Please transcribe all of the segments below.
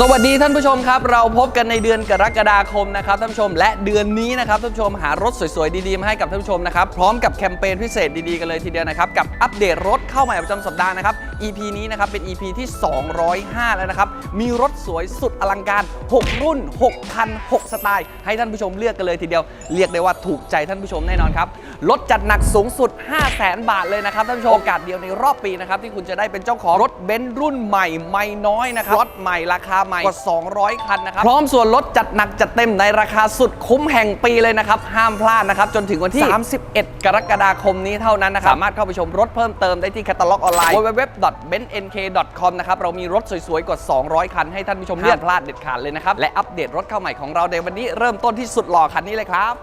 สวัสดีท่านผู้ชมครับ เราพบกันในเดือนกรกฎาคมนะครับท่านผู้ชม และเดือนนี้นะครับท่านผู้ชมหารถสวยๆดีๆมาให้กับท่านผู้ชมนะครับพร้อมกับแคมเปญพิเศษดีๆกันเลยทีเดียวนะครับกับอัปเดตรถเข้าใหม่ประจำสัปดาห์นะครับ EP นี้นะครับเป็น EP ที่ 205 แล้วนะครับมีรถสวยสุดอลังการ 6 รุ่น 6 คัน 6 สไตล์ ให้ท่านผู้ชมเลือกกันเลยทีเดียว เรียกได้ว่าถูกใจท่านผู้ชมแน่นอนครับรถจัดหนักสูงสุด 5 0 0 0 0 0บาทเลยนะครับท่านผู้ชมโอกาสเดียวในรอบปีนะครับที่คุณจะได้เป็นเจ้าของรถเบนซ์รุ่นใหม่ไม่น้อยนะครับรถใหม่ราคาใหม่กว่า 200 คันนะครับ พร้อมส่วนลดจัดหนักจัดเต็มในราคาสุดคุ้มแห่งปีเลยนะครับ ห้ามพลาดนะครับ จนถึงวันที่ 31 กรกฎาคมนี้เท่านั้นนะครับ สามารถเข้าไปชมรถเพิ่มเติมได้ที่แคตตาล็อกออนไลน์ www.benzNK.com นะครับ เรามีรถสวยๆ กว่า 200 คันให้ท่านผู้ชมเลือกพลาดเด็ดขาดเลยนะครับ และอัปเดตรถเข้าใหม่ของเราในวันนี้เริ่มต้นที่สุดหล่อคันนี้เลยครับ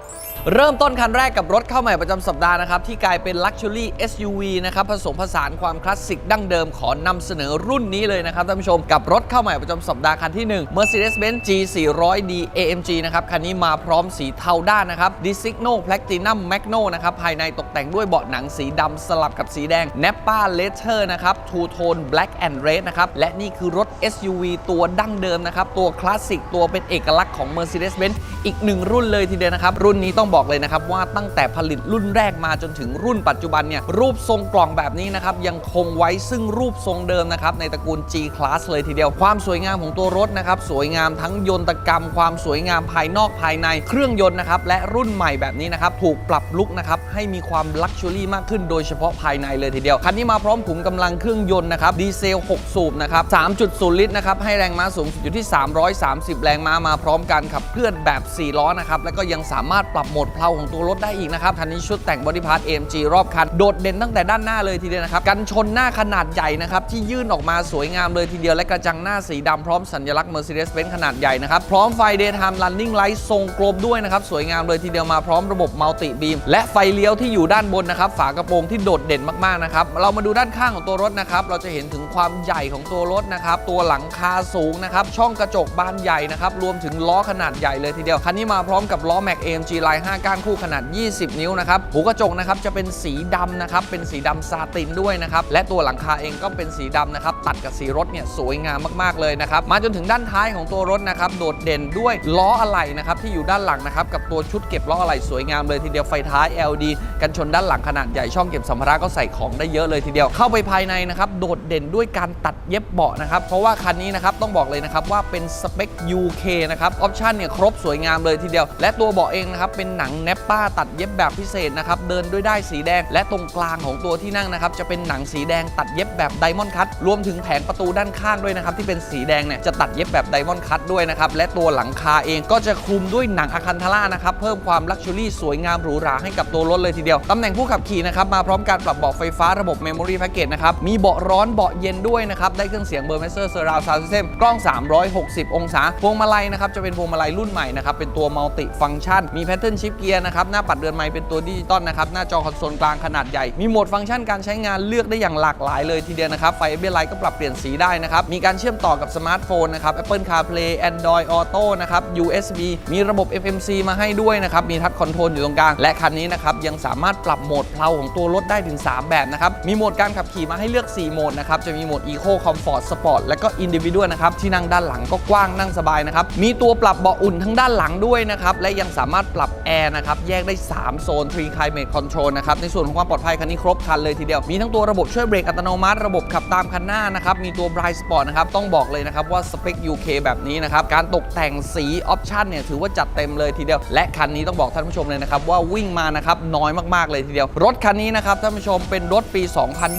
เริ่มต้นคันแรกกับรถเข้าใหม่ประจำสัปดาห์นะครับ ที่กลายเป็น Luxury SUV นะครับผสมผสานความคลาสสิกดั้งเดิมขอนำเสนอรุ่นนี้เลยนะครับท่านผู้ชมกับรถเข้าใหม่ประจำสัปดาห์คันที่ 1 Mercedes-Benz G400D AMG นะครับคันนี้มาพร้อมสีเทาด้านนะครับ Designo Platinum Magno นะครับภายในตกแต่งด้วยเบาะหนังสีดำสลับกับสีแดง Nappa Leather นะครับ Two Tone Black and Red นะครับและนี่คือรถ SUV ตัวดั้งเดิมนะครับตัวคลาสสิกตัวเป็นเอกลักษณ์ของ Mercedes-Benz อีกหนึ่งรุ่นเลยทีเดียวนะครับรุ่นนี้ต้องบอกเลยนะครับว่าตั้งแต่ผลิตรุ่นแรกมาจนถึงรุ่นปัจจุบันเนี่ยรูปทรงกล่องแบบนี้นะครับยังคงไว้ซึ่งรูปทรงเดิมนะครับในตระกูล G Class เลยทีเดียวความสวยงามของตัวรถนะครับสวยงามทั้งยนตกรรม ความสวยงามภายนอกภายในเครื่องยนต์นะครับและรุ่นใหม่แบบนี้นะครับถูกปรับลุกนะครับให้มีความลักชัวรี่มากขึ้นโดยเฉพาะภายในเลยทีเดียวคันนี้มาพร้อมขุมกำลังเครื่องยนต์นะครับดีเซล 6 สูบนะครับ3.0 ลิตรนะครับให้แรงม้าสูงสุดอยู่ที่ 330 แรงม้ามาพร้อมการขับเคลื่อนแบบ 4 ล้อนะครับแล้วก็ยังสามารถปรับโหมดเพลาของตัวรถได้อีกนะครับคันนี้ชุดแต่งบอดี้พาร์ท AMG รอบคัน โดดเด่นตั้งแต่ด้านหน้าเลยทีเดียวนะครับกันชนหน้าขนาดใหญ่นะครับที่ยื่นออกมาสวยงามเลยทีเดียวและกระจังหน้าสีดำพร้อมสัญลักษณ์ Mercedes-Benz ขนาดใหญ่นะครับพร้อมไฟ Daytime Running Light ทรงกลมด้วยนะครับสวยงามเลยทีเดียวมาพร้อมระบบ Multi Beam และไฟเลี้ยวที่อยู่ด้านบนนะครับฝากระโปรงที่โดดเด่นมากๆนะครับเรามาดูด้านข้างของตัวรถนะครับเราจะเห็นถึง ความใหญ่ของตัวรถนะครับ ตัวหลังคาสูงนะครับ ช่องกระจกบานใหญ่นะครับ รวมถึงล้อขนาดใหญ่เลยทีเดียว คันนี้มาพร้อมกับล้อ Mac AMG Line 5 ก้านคู่ขนาด 20 นิ้วนะครับ หูกระจกนะครับจะเป็นสีดำนะครับ เป็นสีดำซาตินด้วยนะครับ และตัวหลังคาเองก็เป็นสีดำนะครับ ตัดกับสีรถเนี่ยสวยงามมากๆเลยนะครับ มาจนถึงด้านท้ายของตัวรถนะครับ โดดเด่นด้วยล้ออะไหล่นะครับที่อยู่ด้านหลังนะครับ กับตัวชุดเก็บล้ออะไหล่สวยงามเลยทีเดียว ไฟท้าย LED กันชนด้านหลังขนาดใหญ่ ช่องเก็บสัมภาระก็ใส่ของได้เยอะเลยทีเดียว เข้าไปภายในนะครับ โดดเด่นด้วยการตัดเย็บเบาะนะครับ เพราะว่าคันนี้นะครับต้องบอกเลยนะครับว่าเป็นสเปค UK นะครับออปชันเนี่ยครบสวยงามเลยทีเดียว และตัวเบาะเองนะครับเป็นหนังแนปป้าตัดเย็บแบบพิเศษนะครับเดินด้วยได้สีแดง และตรงกลางของตัวที่นั่งนะครับจะเป็นหนังสีแดงตัดเย็บแบบไดมอนด์คัตรวมถึงแผงประตูด้านข้างด้วยนะครับที่เป็นสีแดงเนี่ยจะตัดเย็บแบบไดมอนด์คัตด้วยนะครับและตัวหลังคาเองก็จะคลุมด้วยหนังอะคันทาร่านะครับเพิ่มความลักชัวรี่สวยงามหรูหราให้กับตัวรถเลยทีเดียวตำแหน่งผู้ขับขี่นะครับมาพร้อมการปรับเบาะไฟฟ้าระบบ Memory Package นะครับมีเบาะร้อนเบาะเย็นด้วยนะครับ ได้เครื่องเสียงเบอร์เมเซอร์เซอร์ราวซาวด์ซิสเต็มกล้อง 360 องศา พวงมาลัยนะครับ จะเป็นพวงมาลัยรุ่นใหม่นะครับ เป็นตัวมัลติฟัง c t ชันมีแพทเทิร์นชิปเกียร์นะครับ หน้าปัดเดือนไม้เป็นตัวดิจิตอลนะครับ หน้าจอคอนโซลกลางขนาดใหญ่ มีโหมดฟังก์ชันการใช้งานเลือกได้อย่างหลากหลายเลยทีเดียวนะครับ ไฟเบลไลท์ก็ปรับเปลี่ยนสีได้นะครับ มีการเชื่อมต่อกับสมาร์ทโฟนนะครับ Apple CarPlay Android Auto นะครับ USB มีระบบ FMC มาให้ด้วยนะครับ มีทัชคอนโทรลอยู่ตรงกลาง และคันนี้นะครับยังสามารถปรับโหมดเพลาของตัวรถได้ถึง 3 แบบนะครับ มีโหมดการขับขี่มาให้เลือก 4 โหมดนะครับ จะมีโหมด Eco Comfort Sport และก็ Individual นะครับที่นั่งด้านหลังก็กว้างนั่งสบายนะครับมีตัวปรับเบาะอุ่นทั้งด้านหลังด้วยนะครับและยังสามารถปรับแอร์นะครับแยกได้ 3 โซน 3 Climate Control นะครับในส่วนของความปลอดภัยคันนี้ครบครันเลยทีเดียวมีทั้งตัวระบบช่วยเบรกอัตโนมัติ ระบบขับตามคันหน้านะครับมีตัว Bright Sport นะครับต้องบอกเลยนะครับว่าสเปค UK แบบนี้นะครับการตกแต่งสีออปชั่นเนี่ยถือว่าจัดเต็มเลยทีเดียว และคันนี้ต้องบอกท่านผู้ชมเลยนะครับว่าวิ่งมานะครับน้อยมากๆเลยทีเดียว รถคันนี้นะครับท่านผู้ชมเป็นรถปี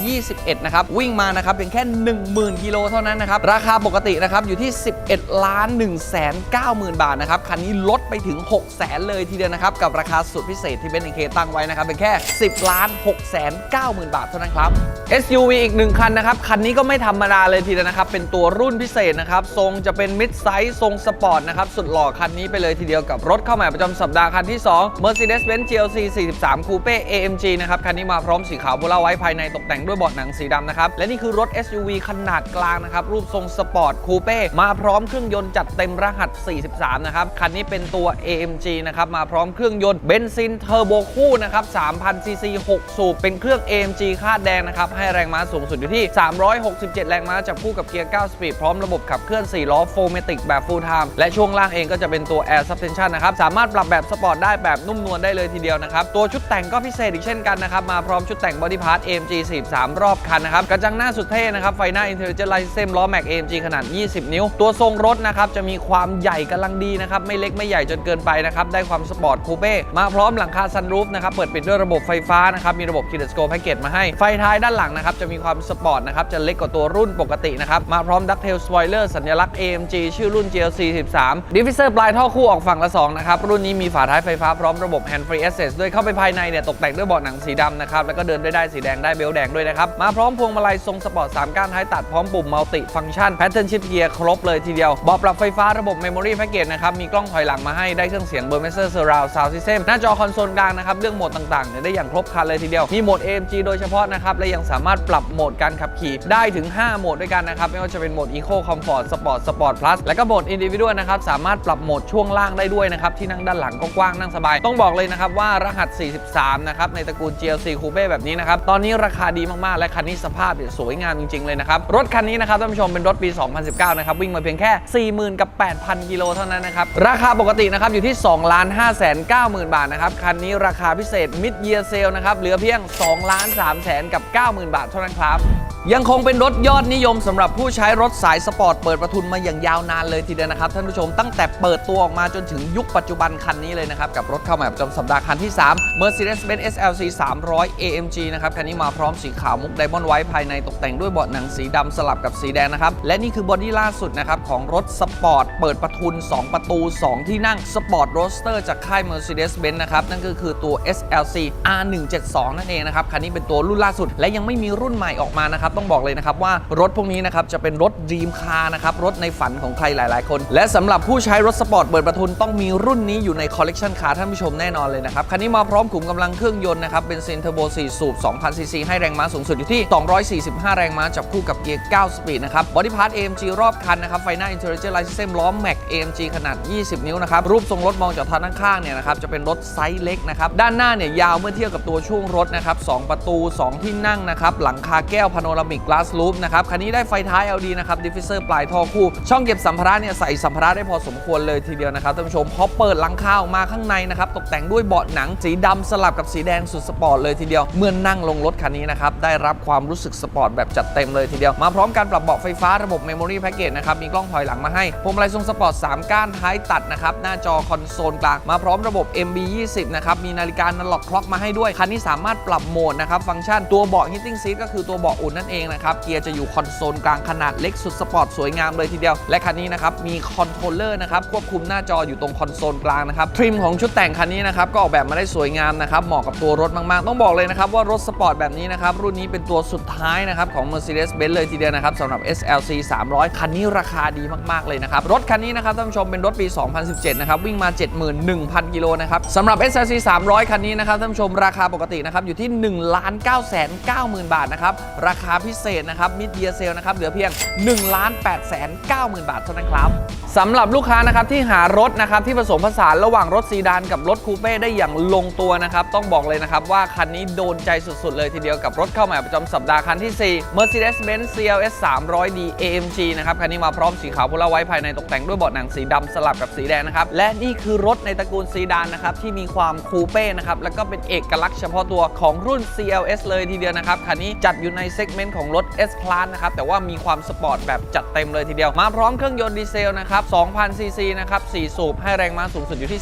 2021 นะครับวิ่งมานะครับเพียงแค่ 10,000กิโลเท่านั้นนะครับ ราคาปกตินะครับอยู่ที่ 11ล้าน1แสน9หมื่นบาทนะครับ คันนี้ลดไปถึง6แสนเลยทีเดียวนะครับ กับราคาสุดพิเศษที่เบนซ์เคตั้งไว้นะครับ เป็นแค่ 10ล้าน6แสน9หมื่นบาทเท่านั้นครับ SUV อีกหนึ่งคันนะครับ คันนี้ก็ไม่ธรรมดาเลยทีเดียวนะครับ เป็นตัวรุ่นพิเศษนะครับ ทรงจะเป็นมิดไซส์ทรงสปอร์ตนะครับ สุดหล่อคันนี้ไปเลยทีเดียวกับรถเข้าใหม่ประจำสัปดาห์คันที่ 2 Mercedes-Benz GLC 43 Coupe AMG นะครับ คันนี้มาพร้อมสีขาวโพลาไว้ภายในตกแต่งด้วยเบาะหนังสีดำนะครับ และนี่คือรถ SUV ขนาดกลางนะครับ รูปทรงสปอร์ตคูเป้มาพร้อมเครื่องยนต์จัดเต็มรหัส 43 นะครับ คันนี้เป็นตัว AMG นะครับ มาพร้อมเครื่องยนต์เบนซินเทอร์โบคู่นะครับ 3,000 ซีซี 6 สูบ เป็นเครื่อง AMG คาดแดงนะครับ ให้แรงม้าสูงสุดอยู่ที่ 367 แรงม้าจับคู่กับเกียร์ 9 สปีด พร้อมระบบขับเคลื่อน 4 ล้อโฟเมติกแบบ full time และช่วงล่างเองก็จะเป็นตัว Air Suspension นะครับสามารถปรับแบบสปอร์ตได้แบบนุ่มนวลได้เลยทีเดียวนะครับตัวชุดแต่งก็พิเศษอีกเช่นกันนะครับมาพร้อมชุดแต่ง Body Part AMG 43 รอบคันนะครับกระจังหน้าสุดเท่นะครับ ไฟหน้า Intelligent Light System ล้อ Mac AMG ขนาด 20 นิ้ว ตัวทรงรถนะครับ จะมีความใหญ่กำลังดีนะครับ ไม่เล็กไม่ใหญ่จนเกินไปนะครับ ได้ความสปอร์ตคูเป้ มาพร้อมหลังคาซันรูฟนะครับ เปิดปิดด้วยระบบไฟฟ้านะครับ มีระบบ Keyless Go Package มาให้ ไฟท้ายด้านหลังนะครับ จะมีความสปอร์ตนะครับ จะเล็กกว่าตัวรุ่นปกตินะครับ มาพร้อม Ducktail Spoiler สัญลักษณ์ AMG ชื่อรุ่น GLC 13 Diffuser ปลายท่อคู่ออกฝั่งละ2นะครับ รุ่นนี้มีฝาท้ายไฟฟ้าพร้อมระบบ Hand Free Access ด้วยเข้าไปภายในเนี่ยตกแต่งด้วยเบาะหนังสีดำนะครับแล้วก็เดินได้ได้สีแดงได้เบลแดงด้วยนะครับมาพร้อมพวงมาลัยทรงสปอร์ต3 ก้านท้ายตัดพร้อมปุ่มมัลติฟังก์ชัน Pattern Shift Gear ครบเลยทีเดียวเบาะปรับไฟฟ้าระบบ Memory Package นะครับ มีกล้องถอยหลังมาให้ได้เครื่องเสียง Burmester Surround Sound System หน้าจอคอนโซลกลางนะครับ เรื่องโหมดต่างๆเนี่ยได้อย่างครบครันเลยทีเดียว มีโหมด AMG โดยเฉพาะนะครับ และยังสามารถปรับโหมดการขับขี่ได้ถึง 5 โหมดด้วยกันนะครับ ไม่ว่าจะเป็นโหมด Eco Comfort Sport Sport Plus และก็โหมด Individual นะครับ สามารถปรับโหมดช่วงล่างได้ด้วยนะครับ ที่นั่งด้านหลังก็กว้างนั่งสบาย ต้องบอกเลยนะครับว่ารหัส 43 นะครับ ในตระกูล GLC Coupe แบบนี้นะครับ ตอนนี้ราคาดีมากๆ และคันนี้สภาพเนี่ยสวยงามจริง ๆ เลยนะครับ รถคันนี้นะครับท่านผู้ชมเป็นรถปี 2019 นะครับ วิ่งมาเพียงแค่ 40,000 กับ 8,000 กิโลเท่านั้นนะครับ ราคาปกตินะครับอยู่ที่ 2 5 9 0 0 0 0บาทนะครับ คันนี้ราคาพิเศษ Mid Year Sale นะครับเหลือเพียง 2 3 0 0 0 0กับ 90,000 บาทเท่านั้นครับ ยังคงเป็นรถยอดนิยมสำหรับผู้ใช้รถสายสปอร์ตเปิดประทุนมาอย่างยาวนานเลยทีเดียวนะครับท่านผู้ชมตั้งแต่เปิดตัวออกมาจนถึงยุคปัจจุบันคันนี้เลยนะครับ กับรถเข้าใหมาประจำสัปดาห์คันที่ 3 Mercedes-Benz SLC 300 AMG นะครับ คันนี้มาพร้อมสีขาวมุกไดมอนด์ไวท์ภายในตกแต่งด้วยเบาะหนังสีดำสลับกับสีแดงนะครับ และนี่คือบอดี้ล่าสุดนะครับ ของรถสปอร์ตเปิดประทุน 2 ประตู 2 ที่นั่งสปอร์ตโรสเตอร์จากค่าย Mercedes-Benz นะครับนั่นก็คือตัว SLC R172 นั่นเองนะครับคันนี้เป็นตัวรุ่นล่าสุด และยังไม่มีรุ่นใหม่ออกมานะครับต้องบอกเลยนะครับว่ารถพวกนี้นะครับจะเป็นรถดีมคาร์นะครับรถในฝันของใครหลาย ๆ คน และสำหรับผู้ใช้รถสปอร์ตเปิดประทุนต้องมีรุ่นนี้อยู่ในคอลเลกชันคาร์ท่านผู้ชมแน่นอนเลยนะครับคันนี้มาพร้อมขุมกำลังเครื่องยนต์นะครับเป็นซินเทอร์โบ4สูบ2,000ซีซีให้แรงม้าสูงสุดอยู่ที่ 245 แรงม้าจับคู่กับเกียร์ 9 สปีดนะครับบอดี้พาร์ท AMG รอบคันนะครับไฟหน้า Intelligent Light System ล้อม Mac AMG ขนาด 20 นิ้วนะครับรูปทรงรถมองจากทางด้านข้างเนี่ยนะครับจะเป็นรถไซส์เล็กนะครับด้านหน้าเนี่ยยาวเมื่อเทียบกับตัวช่วงรถนะครับ2ประตู 2 ที่นั่งนะครับหลังคาแก้วพาโนรามิก glass roof นะครับคันนี้ได้ไฟท้าย LD นะครับดิฟฟิเซอร์ปลายท่อคู่ ช่องเก็บสัมภาระเนี่ยใส่สัมภาระได้พอสมควรเลยทีเดียวนะครับท่านผู้ชมพอเปิดหลังคาออกมาข้างในนะครับตกแต่งด้วยเบาะหนังสีดำสลับกับสีแดงสุดสปอร์ตเลยทีเดียวเมื่อนั่งลงรถคันนี้นะครับได้รับความรู้สึกสปอร์ตแบบจัดเต็มเลยทีเดียวมาพร้อมการปรับเบาะไฟฟ้าระบบ Memory Package นะครับมีกล้องถอยหลังมาให้พวงมาลัยทรงสปอร์ต3ก้านท้ายตัดนะครับหน้าจอคอนโซลกลางมาพร้อมระบบ MB 20นะครับมีนาฬิกานันล็อกคล็อกมาให้ด้วยคันนี้สามารถปรับโหมดนะครับฟังก์ชันตัวเบาะ Heating Seat ก็คือตัวเบาะอุ่นนั่นเองนะครับ เกียร์จะอยู่คอนโซลกลางขนาดเล็กสุดสปอร์ตสวยงามเลยทีเดียว และคันนี้นะครับ มีคอนโทรลเลอร์นะครับ ควบคุมหน้าจออยู่ตรงคอนโซลกลางนะครับ ทริมของชุดแต่งคันนี้นะครับ ก็ออกแบบมาได้สวยงามนะครับ เหมาะกับตัวรถมาก ๆ ต้องบอกเลยนะครับว่ารถสปอร์ตแบบนี้นะครับ รุ่นนี้เป็นตัวสุดท้ายนะครับของ Mercedes-Benz เลยทีเดียวนะครับสำหรับ SLC 300 คันนี้ราคาดีมาก ๆ เลยนะครับ รถคันนี้นะครับท่านผู้ชมเป็นรถปี 2017 นะครับ วิ่งมา 71,000 กิโลนะครับสำหรับ SLC 300 คันนี้นะครับท่านผู้ชมราคาปกตินะครับอยู่ที่ 1 9 9 0 0 0 0บาทนะครับราคาพิเศษนะครับมิดเดียเซลนะครับเหลือเพียง1 8 9 0 0 0 0 บาทเท่านั้นครับสำหรับลูกค้านะครับที่หารถนะครับที่ผสมผสานระหว่างรถซีดานกับรถคูเป้ได้อย่างลงตัวนะครับต้องบอกเลยนะครับว่าคันนี้โดนใจสุดๆ เลยทีเดียวกับรถเข้าใหม่ประจำสัปดาห์คันที่ 4 Mercedes-Benz CLS 300D AMG นะครับคันนี้มาพร้อมสีขาวพลไว้ภายในตกแต่งด้วยเบาะหนังสีดำสลับกับสีแดงนะครับและนี่คือรถในตระกูลซีดานนะครับที่มีความคูเป้นะครับแล้วก็เป็นเอกลักษณ์เฉพาะตัวของรุ่น CLS เลยทีเดียวนะครับคันนี้จัดอยู่ในเซกเมนต์ของรถ S Class นะครับ แต่ว่ามีความสปอร์ตแบบจัดเต็มเลยทีเดียว มาพร้อมเครื่องยนต์ดีเซลนะครับ 2,000 ซีซีนะครับ 4 สูบ ให้แรงม้าสูงสุดอยู่ที่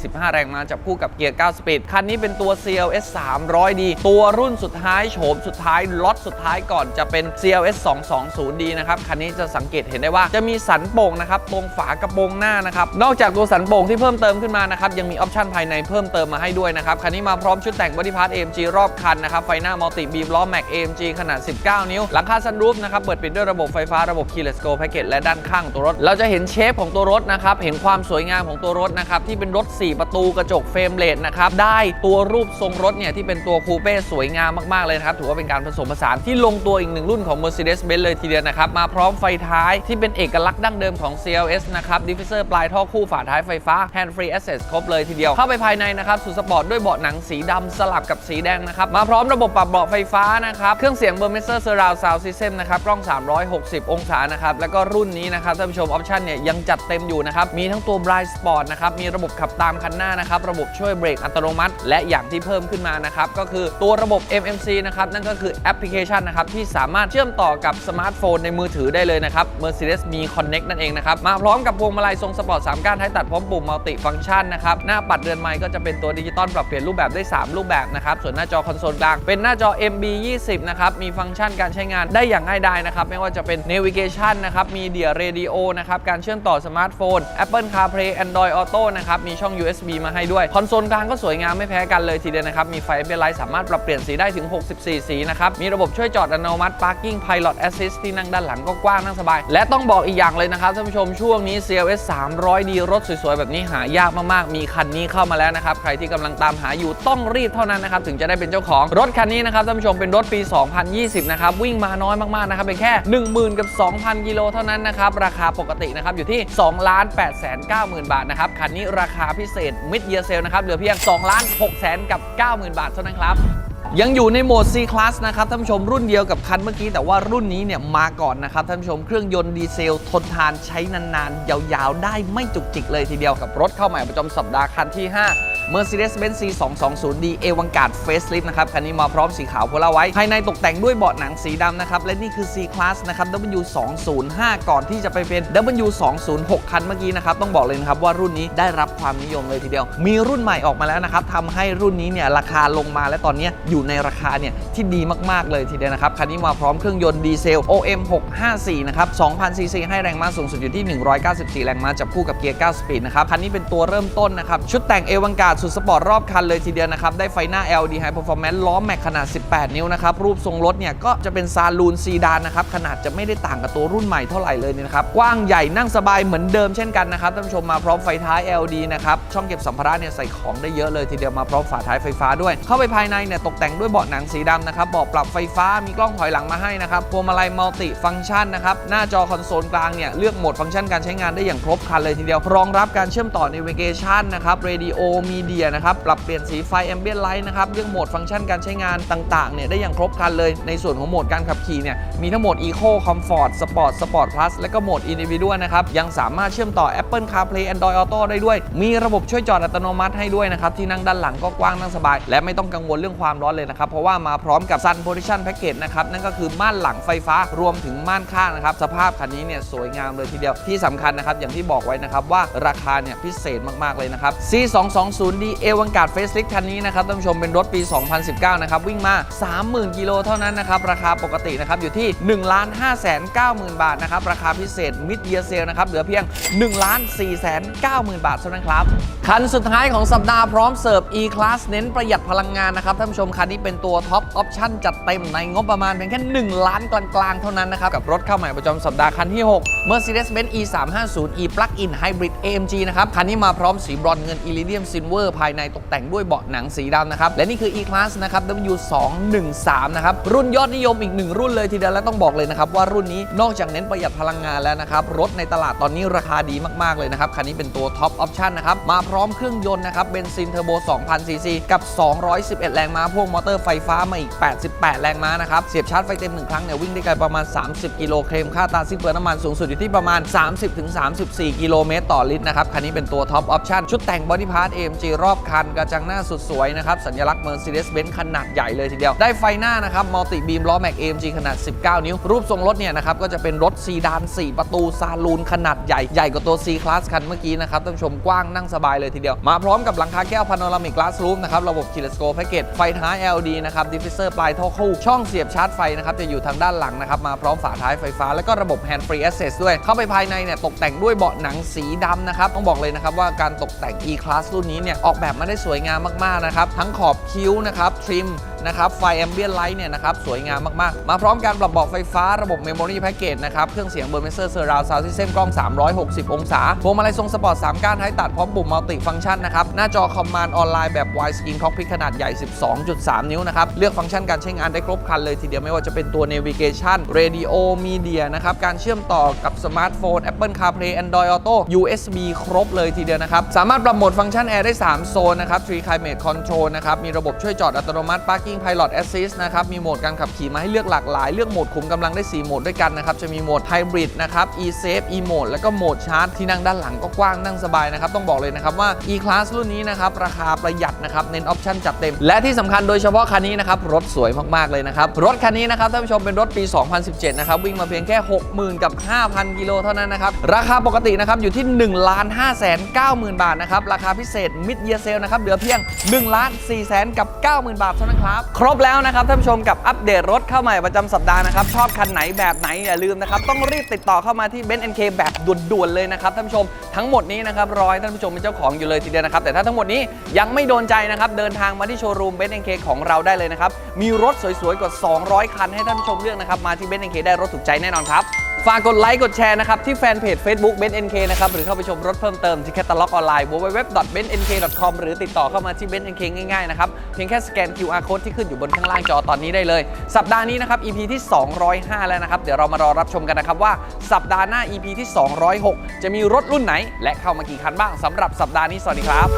245 แรงม้าจับคู่กับเกียร์ 9 สปีด คันนี้เป็นตัว CLS 300D ตัวรุ่นสุดท้ายโฉมสุดท้ายล็อตสุดท้ายก่อนจะเป็น CLS 220D นะครับ คันนี้จะสังเกตเห็นได้ว่าจะมีสันโป่งนะครับตรงฝากระโปรงหน้านะครับ นอกจากตัวสันโป่งที่เพิ่มเติมขึ้นมานะครับ ยังมีออปชั่นภายในเพิ่มเติมมาให้ด้วยนะครับ คันนี้มาพร้อมชุดแต่งบอดี้พาร์ท AMG รอบคันนะครับ ไฟหน้ามัลติบีมล้อ Mac AMG ขนาด19 นิ้ว หลังคาซันรูฟนะครับ เปิดปิดด้วยระบบไฟฟ้าระบบ Keyless Go Package และด้านข้างตัวรถ เราจะเห็นเชฟของตัวรถนะครับ เห็นความสวยงามของตัวรถนะครับ ที่เป็นรถ 4 ประตูกระจกเฟรมเลดนะครับ ได้ตัวรูปทรงรถเนี่ย ที่เป็นตัวคูเป้สวยงามมากๆเลยนะครับ ถือว่าเป็นการผสมผสานที่ลงตัวอีกหนึ่งรุ่นของ Mercedes-Benz เลยทีเดียวนะครับ มาพร้อมไฟท้ายที่เป็นเอกลักษณ์ดั้งเดิมของ CLS นะครับดิฟฟิเซอร์ปลายท่อคู่ฝาท้ายไฟฟ้า Hand Free Access ครบเลยทีเดียว เข้าไปภายในนะครับสุดสปอร์ตด้วยเบาะหนังสีดำสลับกับสีแดงนะครับ มาพร้อมระบบปรับเบาะไฟฟ้านะครับ เครื่องเสียง Burmester Surround Sound System นะครับกล้อง 360 องศานะครับแล้วก็รุ่นนี้นะครับท่านผู้ชมออปชันเนี่ยยังจัดเต็มอยู่นะครับมีทั้งตัว Blind Spot นะครับมีระบบขับตามคันหน้านะครับระบบช่วยเบรกอัตโนมัติ และอย่างที่เพิ่มขึ้นมานะครับก็คือตัวระบบ MMC นะครับนั่นก็คือแอปพลิเคชันนะครับที่สามารถเชื่อมต่อกับสมาร์ทโฟนในมือถือได้เลยนะครับ Mercedes มี Connect นั่นเองนะครับมาพร้อมกับพวงมาลัยทรงสปอร์ต3ก้านท้ายตัดพร้อมปุ่มมัลติฟังก์ชันนะครับหน้าปัดเรือนไม้ก็จะเป็นตัวดิจิตอลปรับเปลี่ยนรูปแบบได้ 3 รูปแบบนะครับส่วนหน้าจอคอนโซลกลางเป็นหน้าจอ MB 20นะครับมีฟังก์ชันการใช้งานได้อย่างง่ายดายนะครับ ไม่ว่าจะเป็น Navigation นะครับ มีเดียเรดิโอนะครับ การเชื่อมต่อสมาร์ทโฟน Apple CarPlay Android Auto นะครับ มีช่อง USB มาให้ด้วย คอนโซลกลางก็สวยงามไม่แพ้กันเลยทีเดียวนะครับ มีไฟเบลไลท์สามารถปรับเปลี่ยนสีได้ถึง 64 สีนะครับ มีระบบช่วยจอดอัตโนมัติ Parking Pilot Assist ที่นั่งด้านหลังก็กว้างนั่งสบาย และต้องบอกอีกอย่างเลยนะครับท่านผู้ชมช่วงนี้ CLS 300D รถสวยๆแบบนี้หายากมากๆ มีคันนี้เข้ามาแล้วนะครับใครที่กำลังตามหาอยู่ต้องรีบเท่านั้นนะครับถึงจะได้เป็นเจ้าของรถคันนี้นะครับท่านผู้ชมเป็นรถปี 2020นะครับ วิ่งมาน้อยมาก ๆ นะครับ เป็นแค่ 10,000 กับ 2,000 กิโลเท่านั้นนะครับ ราคาปกตินะครับ อยู่ที่2 8 9 0 0 0บาทนะครับ คันนี้ราคาพิเศษ mid year sale นะครับ เหลือเพียง2 6 0 0 0กับ 90,000 บาทเท่านั้นครับยังอยู่ในโหมด C Class นะครับท่านผู้ชมรุ่นเดียวกับคันเมื่อกี้ แต่ว่ารุ่นนี้เนี่ยมาก่อนนะครับท่านผู้ชมเครื่องยนต์ดีเซลทนทานใช้นานๆ ยาวๆ ได้ไม่จุกจิกเลยทีเดียวกับรถเข้าใหม่ประจำสัปดาห์คันที่ 5 Mercedes-Benz C220D Avantgarde Facelift นะครับ คันนี้มาพร้อมสีขาวโพลาไว้ ภายในตกแต่งด้วยเบาะหนังสีดำนะครับ และนี่คือ C Class นะครับ W205 ก่อนที่จะไปเป็น W206 คันเมื่อกี้นะครับ ต้องบอกเลยนะครับว่ารุ่นนี้ได้รับความนิยมเลยทีเดียว มีรุ่นใหม่ออกมาแล้วนะครับทำให้รุ่นนี้เนี่ยราคาลงมาและตอนนี้อยู่ในราคาเนี่ยที่ดีมากๆเลยทีเดียวนะครับ คันนี้มาพร้อมเครื่องยนต์ดีเซล OM 654นะครับ2,000ซีซีให้แรงม้าสูงสุดอยู่ที่ 194 แรงม้าจับคู่กับเกียร์ 9 สปีดนะครับ คันนี้เป็นตัวเริ่มต้นนะครับ ชุดแต่งเอวังการ์ดสุดสปอร์ตรอบคันเลยทีเดียวนะครับ ได้ไฟหน้า LED High Performance ล้อแม็กขนาด 18 นิ้วนะครับ รูปทรงรถเนี่ย ก็จะเป็นซาลูนซีดานนะครับ ขนาดจะไม่ได้ต่างกับตัวรุ่นใหม่เท่าไหร่เลยนะครับ กว้างใหญ่นั่งสบายเหมือนเดิมเช่นกันนะครับท่านผู้ชมมาพร้อมไฟท้าย LED นะครับ ช่องเก็บสัมภาระเนี่ยใส่ของได้เยอะเลยทีเดียวมาพร้อมฝาท้ายไฟฟ้าด้วย เข้าไปภายในเนี่ยตกแต่งด้วยเบาะหนังสีดำนะครับเบาะปรับไฟฟ้ามีกล้องถอยหลังมาให้นะครับพวงมาลัยมัลติฟังก์ชันนะครับหน้าจอคอนโซลกลางเนี่ยเลือกโหมดฟังก์ชันการใช้งานได้อย่างครบครันเลยทีเดียวรองรับการเชื่อมต่อ Navigation นะครับ Radio Media นะครับ ปรับเปลี่ยนสีไฟ Ambient Light นะครับ เรื่องโหมดฟังก์ชันการใช้งานต่างๆเนี่ยได้อย่างครบครันเลย ในส่วนของโหมดการขับขี่เนี่ยมีทั้งโหมด Eco Comfort Sport Sport Plus และก็โหมด Individual นะครับ ยังสามารถเชื่อมต่อ Apple CarPlay Android Auto ได้ด้วย มีระบบช่วยจอดอัตโนมัติให้ด้วยนะครับ ที่นั่งด้านหลังก็กว้างนั่งสบาย และไม่ต้องกังวลเรื่องความร้อนเลยนะครับ เพราะว่ามาพร้อมกับ Sun Position Package นะครับ นั่นก็คือม่านหลังไฟฟ้ารวมถึงม่านข้างนะครับ สภาพคันนี้เนี่ยสวยงามเลยทีเดียว ที่สำคัญนะครับ อย่างที่บอกไว้นะครับว่าราคาเนี่ยพิเศษมากๆเลยนะครับ C220D Avantgarde Facelift คันนี้นะครับท่านผู้ชมเป็นรถปี 2019 นะครับ วิ่งมา 30,000 กิโลเท่านั้นนะครับ ราคาปกตินะครับอยู่ที่ 1 5 9 0 0 0 0บาทนะครับ ราคาพิเศษ Mid Year Sale นะครับ เหลือเพียง 1 4 9 0 0 0 0 บาทเท่านั้นครับ คันสุดท้ายของสัปดาห์พร้อมเสิร์ฟ E-Class เน้นประหยัดพลังงานนะครับท่านผู้ชมคันนี้เป็นตัวท็อปออปชั่นจัดเต็มในงบประมาณเพียงแค่ 1 ล้านกลางๆ เท่านั้นนะครับกับรถเข้าใหม่ประจำสัปดาห์คันที่ 6 Mercedes-Benz E350 E Plug-in Hybrid AMG นะครับคันนี้มาพร้อมสีบรอนเงิน Iridium Silver ภายในตกแต่งด้วยเบาะหนังสีดำนะครับ และนี่คือ E-Class นะครับ W213 นะครับ รุ่นยอดนิยมอีกหนึ่งรุ่นเลยทีเดียวและต้องบอกเลยนะครับ ว่ารุ่นนี้นอกจากเน้นประหยัดพลังงานแล้วนะครับ รถในตลาดตอนนี้ราคาดีมากๆเลยนะครับ คันนี้เป็นตัวท็อปออปชั่นนะครับ มาพร้อมเครื่องยนต์นะครับเบนซินเทอร์โบ2,000ซีซีกับ 211 แรงม้าพ่วงมอเตอร์ไฟฟ้ามาอีก 88 แรงม้านะครับเสียบชาร์จไฟเต็ม1ครั้งเนี่ยวิ่งได้ไกลประมาณ 30 กิโลเคลมค่าตาสิ้นเปลือน้ำมันสูงสุดอยู่ที่ประมาณ 30-34 กิโลเมตรต่อลิตรนะครับคันนี้เป็นตัวท็อปออปชั่นชุดแต่งบอดี้พาร์ท AMG รอบคันกระจังหน้าสุดสวยนะครับ สัญลักษณ์ Mercedes-Benz ขนาดใหญ่เลยทีเดียว ได้ไฟหน้านะครับมัลติบีมล้อแม็ก AMG ขนาด 19 นิ้ว รูปทรงรถเนี่ยนะครับก็จะเป็นรถซีดาน 4 ประตูซาลูนขนาดใหญ่ใหญ่กว่าตัว C Class คันเมื่อกี้นะครับท่านชมกว้างนั่งสบายเลยทีเดียว มาพร้อมกับหลังคาแก้วพาโนรามิกกลาสรูมนะครับระบบ Keyless Go Package ไฟท้าย LED นะครับดิฟฟิเซอร์ปลายท่อคู่ช่องเสียบชาร์จไฟนะครับจะอยู่ทางด้านหลังนะครับมาพร้อมฝาท้ายไฟฟ้า แล้วก็ระบบ Hand Free Access ด้วย เข้าไปภายในเนี่ยตกแต่งด้วยเบาะหนังสีดำนะครับต้องบอกเลยนะครับว่าการตกแต่ง E Class รุ่นนี้เนี่ยออกแบบมาได้สวยงามมากๆนะครับ ทั้งขอบคิ้วนะครับทริม นะครับ ไฟแอมเบียนไลท์เนี่ยนะครับสวยงามมากๆ มาพร้อมการปรับเบาะไฟฟ้าระบบเมมโมรี่แพ็กเกจนะครับ เครื่องเสียงเบอร์เมเซอร์เซอร์ราวซาวด์ซิสเต็มกล้อง 360 องศาพวงมาลัยทรงสปอร์ต 3 ก้านท้ตัดพร้อมปุ่มมัลติฟังก์ชันนะครับ หน้าจอคอมมานด์ออนไลน์แบบ Wide Screen Cockpit ขนาดใหญ่ 12.3 นิ้วนะครับ เลือกฟังก์ชันการใช้งานได้ครบครันเลยทีเดียวไม่ว่าจะเป็นตัว Navigation Radio Media นะครับการเชื่อมต่อกับสมาร์ทโฟน Apple CarPlay Android Auto USB ครบเลยทีเดียวนะครับสามารถปรับโหมดฟังก์ชันแอร์ได้ 3 โซนนะครับ Tree Climate Control นะครับมีระบบช่วยจอดอัตโนมัติ Parking Pilot Assist นะครับ มีโหมดการขับขี่มาให้เลือกหลากหลาย เลือกโหมดคุมกำลังได้ 4 โหมดด้วยกันนะครับ จะมีโหมด Hybrid นะครับ E-Safe E Mode แล้วก็โหมดชาร์จที่นั่งด้านหลังก็กว้างนั่งสบายนะครับ ต้องบอกเลยนะครับว่า E-Class รุ่นนี้นะครับ ราคาประหยัดนะครับ เน้นออปชั่นจัดเต็ม และที่สำคัญโดยเฉพาะคันนี้นะครับ รถสวยมากๆเลยนะครับ รถคันนี้นะครับท่านผู้ชมเป็นรถปี 2017 นะครับ วิ่งมาเพียงแค่ 60,000 กับ 5,000 กิโลเท่านั้นนะครับ ราคาปกตินะครับอยู่ที่1 5 9 0 0 0 บาทนะครับ ราคาพิเศษมิดเยียเซลนะครับเหลือเพียง1 4 0 0 0 0กับ 90,000 บาทเท่านั้นครับครบแล้วนะครับท่านผู้ชมกับอัปเดตรถเข้าใหม่ประจำสัปดาห์นะครับ ชอบคันไหนแบบไหนอย่าลืมนะครับ ต้องรีบติดต่อเข้ามาที่เบนซ์เอ็นเคแบบด่วนๆเลยนะครับท่านผู้ชมทั้งหมดนี้นะครับรอให้ท่านผู้ชมเป็นเจ้าของอยู่เลยทีเดียวนะครับ แต่ถ้าทั้งหมดนี้ยังไม่โดนใจนะครับ เดินทางมาที่โชว์รูมเบนซ์เอ็นเคของเราได้เลยนะครับมีรถสวยๆกว่า 200 คันให้ท่านผู้ชมเลือกนะครับมาที่เบนซ์เอ็นเคได้รถถูกใจแน่นอนครับ ฝากกดไลค์กดแชร์นะครับ ที่แฟนเพจ Facebook b e n NK นะครับ หรือเข้าไปชมรถเพิ่มเติมที่แคตตาล็อกออนไลน์ www.bennk.com หรือติดต่อเข้ามาที่ b e n NK ง่ายๆนะครับ เพียงแค่สแกน QR code ที่ขึ้นอยู่บนข้างล่างจอตอนนี้ได้เลย สัปดาห์นี้นะครับ EP ที่ 205 แล้วนะครับ เดี๋ยวเรามารอรับชมกันนะครับว่าสัปดาห์หน้า EP ที่ 206 จะมีรถรุ่นไหน และเข้ามากี่คันบ้างสำหรับสัปดาห์นี้สวัสดีครับ